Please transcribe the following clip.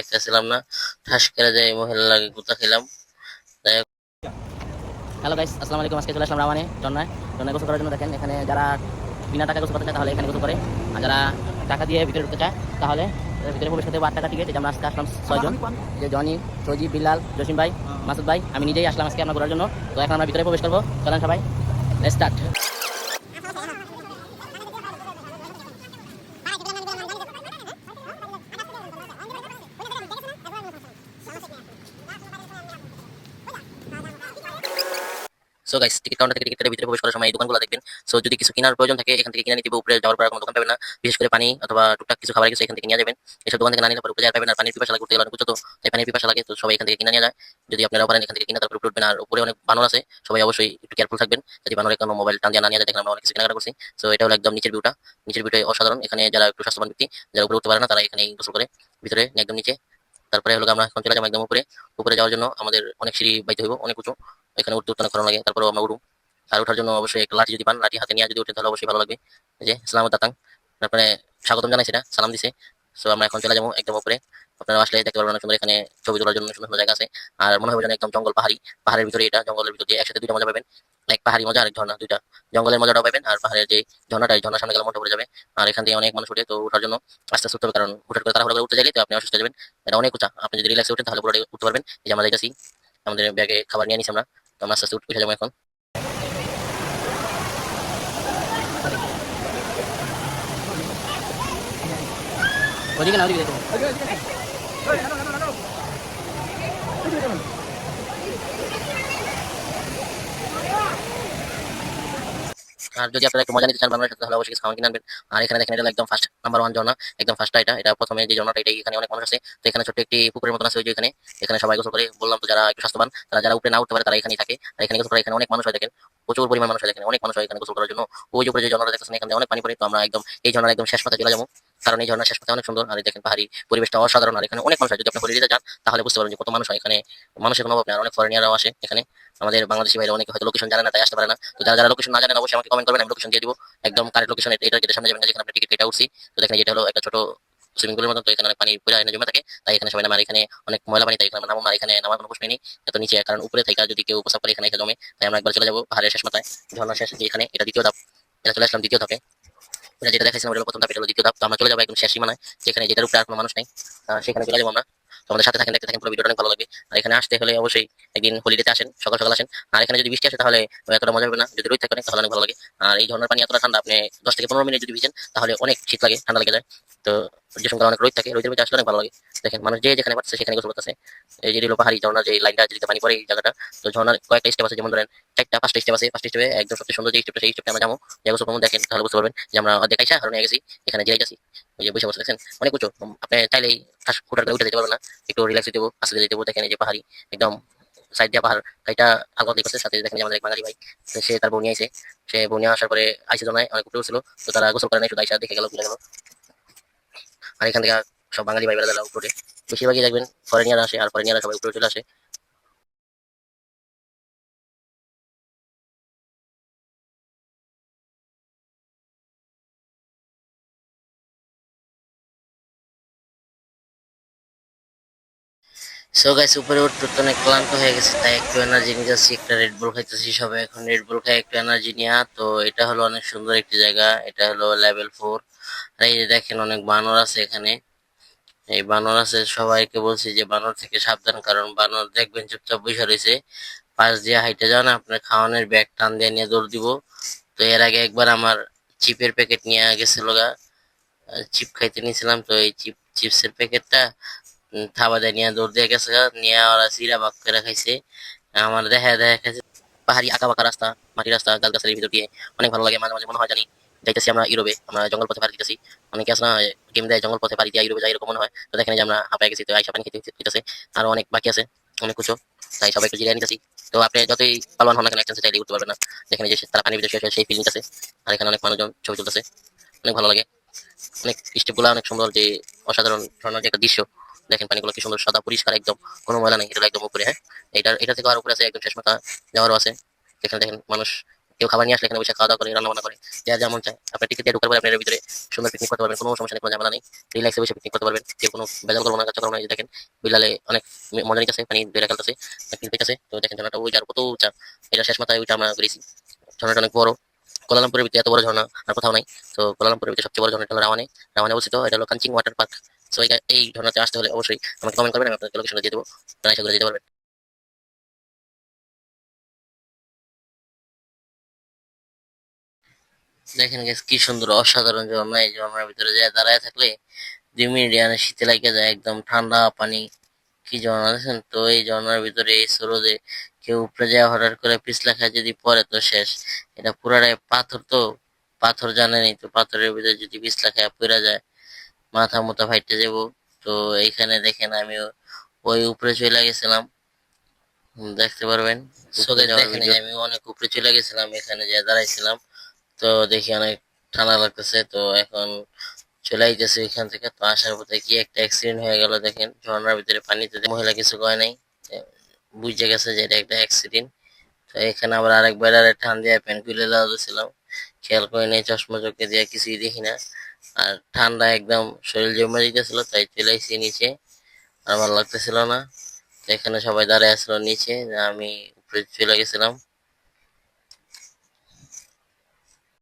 দেখতেছিলাম না। ঠাস করে যে মহিলা লাগে গুতা খেলাম। হ্যালো গাইস, আসসালামু আলাইকুম। আজকে চলে আসলাম রামানে জন্নায় জন্নায় গোসল করার জন্য দেখেন, এখানে যারা বিনা টাকা গোসল করতে চায় তাহলে এখানে গোসল করে। আর যারা টাকা দিয়ে ভিতরে ঢুকতে চায় তাহলে ভিতরে প্রবেশ করতে আট টাকা টিকিট আমরা আজকে আসলাম ছয়জন। যে জনি, সজিব, বিলাল, জসিম ভাই, মাসুদ ভাই, আমি নিজেই আসলাম আজকে আমরা ঘোরার জন্য। তো এখন আমরা ভিতরে প্রবেশ করব। চলেন সবাই start so guys ticket counter থেকে টিকিটের ভিতরে প্রবেশ করার সময় এই দোকানগুলো দেখবেন। সো যদি কিছু কেনার প্রয়োজন থাকে, এখান থেকে কিনে নিতে উপরে যাওয়ার পর কোনো দোকান পাবেন না। বিশেষ করে পানি অথবা টুকটাক কিছু খাবার কিছু এখান থেকে নিয়ে যাবেন। এসব দোকান থেকে না নিলে পরে উপরে পাবেন আর পানির পিপাসা লাগে উঠতে গেলে অনেক তো তাই পানির পিপাসা লাগে, তো সবাই এখান থেকে কিনে নিয়ে যায়। যদি আপনারা পারেন এখান থেকে কিনে, তারপর উঠবেন আর উপরে অনেক বানর আছে, সবাই অবশ্যই একটু কেয়ারফুল থাকবেন। যদি বানরে কোনো মোবাইল টান দিয়ে না নিয়ে যায় দেখেন আমরা অনেক কিছু কেনাকাটা করছি। সো এটা হলো একদম নিচের ভিউটা নিচের ভিউটা অসাধারণ। এখানে যারা একটু স্বাস্থ্যবান ব্যক্তি, যারা উপরে উঠতে পারে না, তারা এখানে গোসল করে ভিতরে একদম নিচে। তারপরে হলো আমরা এখন চলে যাব একদম উপরে। উপরে যাওয়ার জন্য আমাদের অনেক সিঁড়ি বাইতে হইব, অনেক উঁচু। এখানে উঠতে উঠতে ভালো লাগে তারপরে আমরা উঠবো। আর ওঠার জন্য অবশ্যই একটা লাঠি যদি পান, লাঠি হাতে নিয়ে যদি উঠে তাহলে অবশ্যই ভালো লাগবে। যে, সালাম দাতাং। তারপরে স্বাগতম জানাই সেটা, সালাম দিছে। সো আমরা এখন চলে যাব একদম উপরে। আপনারা আসলে দেখতে পারবেন সুন্দর এখানে ছবি তোলার জন্য সুন্দর জায়গা আছে। আর মনে হবে যেন একদম জঙ্গল, পাহাড়ি, পাহাড়ের ভিতরে এটা, জঙ্গলের ভিতরে একসাথে দুইটা মজা পাবেন। এক পাহাড়ি মজা আর ঝর্ণা, দুইটা। জঙ্গলের মজাটাও পাবেন, আর পাহাড়ের যে ঝর্ণাটা, এই ঝর্ণার সামনে গেলে মনটা পড়ে যাবে। আর এখান থেকে অনেক মানুষ উঠে, তো ওঠার জন্য আস্তে আস্তে উঠতে হবে, কারণ হুঠার করে করে উঠতে চাইলে তো আপনি অসুস্থ যাবেন। এটা অনেক উঁচা। আপনি যদি রিল্যাক্সে উঠেন তাহলে পুরোটাই উঠতে পারবেন। যে আমরা যাইতেছি, আমাদের ব্যাগে খাবার নিয়ে নিছি আমরা। তো আমরা আস্তে আস্তে উঠে যাব এখন। ওদিকে না ওদিকে দেখো আর যদি আপনারা একটু মজা নিতে চান বাংলাদেশ তাহলে অবশ্যই খাওয়া কিনে আনবেন। আর এখানে দেখেন, এটা একদম ফার্স্ট নাম্বার ওয়ান ঝর্ণা একদম ফার্স্ট এটা এটা প্রথমে যে ঝর্ণাটা এটা এখানে অনেক মানুষ আছে। তো এখানে ছোট্ট একটি পুকুরের মতন আছে ওই যে এখানে। এখানে সবাই গোসল করে, বললাম তো যারা একটু স্বাস্থ্যবান, তারা যারা উপরে না উঠতে পারে, তারা এখানেই থাকে। আর এখানে গোসল করে, এখানে অনেক মানুষ হয় দেখেন। প্রচুর পরিমাণ মানুষ হয় দেখেন, অনেক মানুষ হয় এখানে গোসল করার জন্য। ওই উপরে যে ঝর্ণাটা দেখতেছেন, এখানে অনেক পানি পড়ে। তো আমরা একদম, এই ঝর্ণার একদম শেষ পাতে চলে যাব। কারণ এই ঝর্ণার শেষ পাতে অনেক সুন্দর। আর দেখেন পাহাড়ি পরিবেশটা অসাধারণ। আর এখানে অনেক মানুষ যদি আপনি হলিডেতে যান, তাহলে বুঝতে পারবেন যে কত মানুষ হয়। এখানে মানুষের কোনো আর অনেক ফরেনিয়াররাও আসে এখানে। আমাদের বাংলাদেশি বাইরে অনেকে হয়তো লোকেশন জানে না, তাই আসতে পারে না। তো যারা যারা লোকেশন না জানেন, অবশ্যই আমাকে কমেন্ট করবেন। আমি লোকেশন দিয়ে দিব। একদম কারেক্ট লোকেশন এটা যেটা সামনে যাবেন যেখানে আপনি টিকিট কেটে উঠছি। তো দেখেন যেটা হলো একটা ছোট সুইমিং পুলের মতো তো এখানে পানি পুরো এনে জমে থাকে। তাই এখানে সবাই নামে। আর এখানে অনেক ময়লা পানি, তাই এখানে নামো না। এখানে নামার কোনো প্রশ্ন নেই। এত নিচে, কারণ উপরে থেকে যদি কেউ উপসাপ করে, এখানে জমে, তাই আমরা একবার চলে যাব পাহাড়ের শেষ মাথায়। ঝর্ণার শেষ যে এখানে, এটা দ্বিতীয় ধাপ। এটা চলে আসলাম দ্বিতীয় ধাপে। এটা যেটা দেখাইছিলাম ওটা প্রথম ধাপ দ্বিতীয় ধাপ। তো আমরা চলে যাব একদম শেষ সীমানায়, যেখানে যেটার উপরে আর কোনো মানুষ নেই। সেখানে চলে যাব আমরা। আমাদের সাথে থাকেন, দেখতে থাকেন, পুরো ভিডিওটা অনেক ভালো লাগবে। আর এখানে আসতে হলে অবশ্যই একদিন হোলিডেতে আসেন, সকাল সকাল আসেন। আর এখানে যদি বৃষ্টি আসে তাহলে এতটা মজা হবে না। যদি রোদ থাকে তাহলে অনেক ভালো লাগে। আর এই ধরনের পানি এতটা ঠান্ডা, আপনি দশ থেকে পনেরো মিনিট যদি ভিজেন, তাহলে অনেক শীত লাগে, ঠান্ডা লেগে যায়। তো যে সময় অনেক রোদ থাকে, রোদের ভিতরে আসলে অনেক ভালো লাগে। দেখেন, মানুষ যে যেখানে পাচ্ছে সেখানে গোসল করতেছে। এই যে হলো পাহাড়ি ঝর্ণার যে লাইনটা যেদিকে পানি পড়ে এই জায়গাটা, তো ঝর্ণার কয়েকটা স্টেপ আছে, যেমন ধরেন চারটা, পাঁচটা স্টেপ আছে। পাঁচটা স্টেপে একদম সবচেয়ে সুন্দর যে স্টেপটা সেই স্টেপটা আমরা যাব। যে গোসল করব, দেখেন, তাহলে বুঝতে পারবেন যে আমরা অর্ধেক আইসা হারণে গেছি এখানে যে গেছি ওই যে বসে বসে দেখছেন অনেক উঁচু। আপনি চাইলেই ঠাস ফুটার উঠে যেতে পারবেন না। একটু রিল্যাক্স দিতে আসলে যেতে দেখেন এই যে পাহাড়ি, একদম সাইড দিয়ে পাহাড় এটা আলগা দিকে সাথে দেখেন আমাদের এক বাঙালি ভাই সে তার বউ নিয়ে সে বউ নিয়ে আসার পরে আইসে জনায়, অনেক উঠে উঠছিল। তো তারা গোসল করে নাই, শুধু আইসা দেখে গেল, ঘুরে গেল। আর এখান থেকে সব বাঙালি ভাই বেড়া উপরে বেশিরভাগই দেখবেন ফরেনিয়ার আসে, আর ফরেনিয়ারা সবাই উপরে চলে আসে। সো গাইস উপরে উঠতে অনেক ক্লান্ত হয়ে গেছে, তাই একটু এনার্জি নিয়ে যাচ্ছি, একটা রেড বুল খাইতেছি সবাই এখন রেড বুল খাই একটু এনার্জি নিয়ে, তো এটা হলো অনেক সুন্দর একটি জায়গা, এটা হলো লেভেল ফোর আর এই যে দেখেন অনেক বানর আছে এখানে। এই বানর আছে সবাইকে বলছি যে বানর থেকে সাবধান কারণ বানর দেখবেন চুপচাপ বসে রয়েছে। পাশ দিয়ে হাইটে যান আপনার খাওয়ানোর ব্যাগ টান দিয়ে নিয়ে দৌড় দিব। তো এর আগে একবার আমার চিপের প্যাকেট নিয়ে গেছিল গা। চিপ খাইতে নিয়েছিলাম তো এই চিপ চিপসের প্যাকেটটা থাবা দেয় নিয়ে দৌড় দিয়ে গেছে গা, নিয়ে ওরা সিরা বাক করে খাইছে। আমার দেখা দেখা খাইছে। পাহাড়ি আঁকা বাঁকা রাস্তা মাটি রাস্তা গাছ গাছের ভিতর দিয়ে। অনেক ভালো লাগে মাঝে মাঝে মনে হয় জানি যাইতেছি আমরা ইউরোপে, আমরা জঙ্গল পথে পাড়ি দিতেছি। অনেকে আছে না গেম দেয়, জঙ্গল পথে পাড়ি দিয়ে ইউরোপে যাই এরকম মনে হয়। তো দেখেন যে আমরা হাঁপায় গেছি, তো আইসা পানি খেতে দিতেছে আরও অনেক বাকি আছে, অনেক কিছু। তাই সবাই একটু জিরিয়ে নিতেছি। তো আপনি যতই পালন হন না কেন চাইলে উঠতে পারবেন না। দেখেন যে তারা পানির ভিতরে সেই ফিলিং আছে। আর এখানে অনেক মানুষজন ছবি তুলতেছে। অনেক ভালো লাগে। অনেক স্টেপগুলা অনেক সুন্দর যে অসাধারণ ধরনের যে একটা দৃশ্য। দেখেন পানিগুলো কি সুন্দর, সাদা, পরিষ্কার একদম। কোনো ময়লা নেই, এটা একদম উপরে হ্যাঁ? এটা এটা থেকে আর উপরে আছে, একদম শেষ মাথা যাওয়ারও আছে। এখানে দেখেন মানুষ কেউ খাবার নিয়ে আসলে এখানে বসে খাওয়া দাওয়া করে রান্না করে, যা যেমন চায়। আপনার টিকিট দিয়ে ঢুকার পরে আপনার ভিতরে সুন্দর পিকনিক করতে পারবেন, কোনো সমস্যা নেই, কোনো ঝামেলা নেই। রিল্যাক্সে বসে পিকনিক করতে পারবেন, কেউ কোনো বেজাল করব না কাচ্চা করব না দেখেন, বিলালে অনেক মজা নিতেছে, পানি বেড়ে খেলতেছে আছে তো দেখেন ঝর্ণাটা, ওই যার কত উঁচা এটা শেষ মাথায় ওইটা আমরা করেছি। ঝর্ণাটা অনেক বড়। কোলালামপুরের ভিতরে এত বড় ঝর্ণা আর কোথাও নাই। তো কোলালামপুরের ভিতরে সবচেয়ে বড় ঝর্ণাটা হলো রাওয়ানে। রাওয়ানে অবস্থিত, এটা হলো কাঞ্চিং ওয়াটার পার্ক। সো এই ঝর্ণাতে আসতে হলে অবশ্যই আমাকে কমেন্ট করবেন, আমি আপনাদের লোকেশনে দিয়ে দেবো। এসে ঘুরে যেতে পারবেন। দেখেন guys, কি সুন্দর অসাধারণ ঝর্ণা এই ঝর্ণার ভিতরে যায় দাঁড়ায় থাকলে দুই মিনিট মানে শীতে লাগে যায় একদম ঠান্ডা পানি কি ঝর্ণা দেখেন তো এই ঝর্ণার ভিতরে এই স্রোতে কেউ উপরে যায় হঠাৎ করে পিছলা খায় যদি পরে তো শেষ। এটা পুরাটাই পাথর তো পাথর জানেনি তো পাথরের ভিতরে যদি পিছলা খায় পড়ে যায় মাথা মোথা ফাইটে যাব। তো এইখানে দেখেন আমি ওই উপরে চলে গেছিলাম। দেখতে পারবেন। আমি অনেক উপরে চলে গেছিলাম এখানে যে দাঁড়াইছিলাম। তো দেখি অনেক ঠান্ডা লাগতেছে, তো এখন চলে আইতেছে এখান থেকে। তো আসার পথে কি একটা অ্যাক্সিডেন্ট হয়ে গেল দেখেন, ঝর্ণার ভিতরে পানিতে মহিলা কিছু কয় নাই বুঝে গেছে যে এটা একটা অ্যাক্সিডেন্ট তো এখানে আবার আরেক বেড়ারে ঠান দিয়ে প্যান খুলে দেওয়া খেয়াল করে নেই, চশমা চোখে দিয়ে কিছুই দেখি না। আর ঠান্ডা একদম শরীর জমে দিতেছিল, তাই চলে এসেছি নিচে। আর ভালো লাগতেছিল না। তো এখানে সবাই দাঁড়ায় আসলো নিচে, আমি উপরে চলে গেছিলাম।